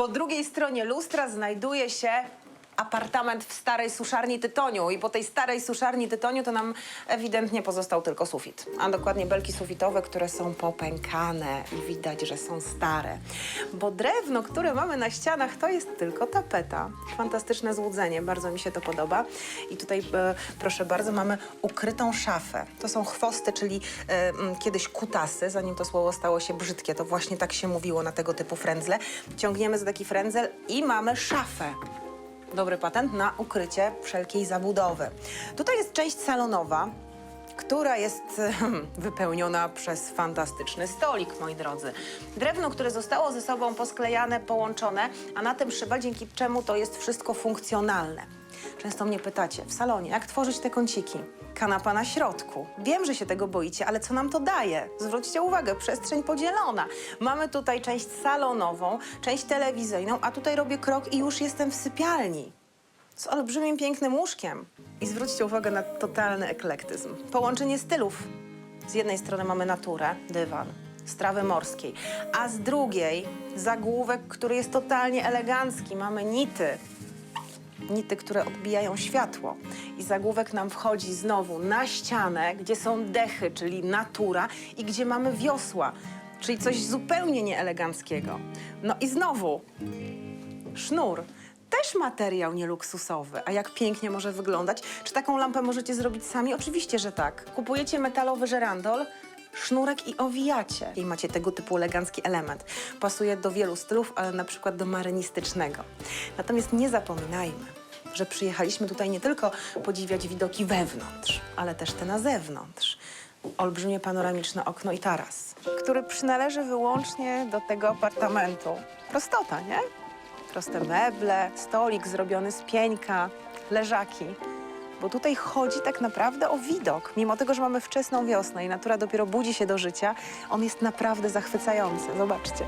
Po drugiej stronie lustra znajduje się apartament w starej suszarni tytoniu i po tej starej suszarni tytoniu to nam ewidentnie pozostał tylko sufit, a dokładnie belki sufitowe, które są popękane i widać, że są stare. Bo drewno, które mamy na ścianach, to jest tylko tapeta. Fantastyczne złudzenie, bardzo mi się to podoba. I tutaj, e, proszę bardzo, mamy ukrytą szafę. To są chwosty, czyli e, kiedyś kutasy, zanim to słowo stało się brzydkie, to właśnie tak się mówiło na tego typu frędzle. Ciągniemy za taki frędzel i mamy szafę dobry patent na ukrycie wszelkiej zabudowy. Tutaj jest część salonowa, która jest ehem, wypełniona przez fantastyczny stolik, moi drodzy. Drewno, które zostało ze sobą posklejane, połączone, a na tym szyba, dzięki czemu to jest wszystko funkcjonalne. Często mnie pytacie w salonie, jak tworzyć te kąciki? Kanapa na środku. Wiem, że się tego boicie, ale co nam to daje? Zwróćcie uwagę, przestrzeń podzielona. Mamy tutaj część salonową, część telewizyjną, a tutaj robię krok i już jestem w sypialni z olbrzymim, pięknym łóżkiem. I zwróćcie uwagę na totalny eklektyzm. Połączenie stylów. Z jednej strony mamy naturę, dywan, strawy morskiej, a z drugiej zagłówek, który jest totalnie elegancki. Mamy nity, nity, które odbijają światło. I zagłówek nam wchodzi znowu na ścianę, gdzie są dechy, czyli natura, i gdzie mamy wiosła, czyli coś zupełnie nieeleganckiego. No i znowu Sznur. Też materiał nieluksusowy. A jak pięknie może wyglądać? Czy taką lampę możecie zrobić sami? Oczywiście, że tak. Kupujecie metalowy żerandol, sznurek i owijacie. I macie tego typu elegancki element. Pasuje do wielu stylów, ale na przykład do marynistycznego. Natomiast nie zapominajmy, że przyjechaliśmy tutaj nie tylko podziwiać widoki wewnątrz, ale też te na zewnątrz. Olbrzymie panoramiczne okno i taras, który przynależy wyłącznie do tego apartamentu. Prostota, nie? Proste meble, stolik zrobiony z pieńka, leżaki. Bo tutaj chodzi tak naprawdę o widok. Mimo tego, że mamy wczesną wiosnę i natura dopiero budzi się do życia, on jest naprawdę zachwycający. Zobaczcie.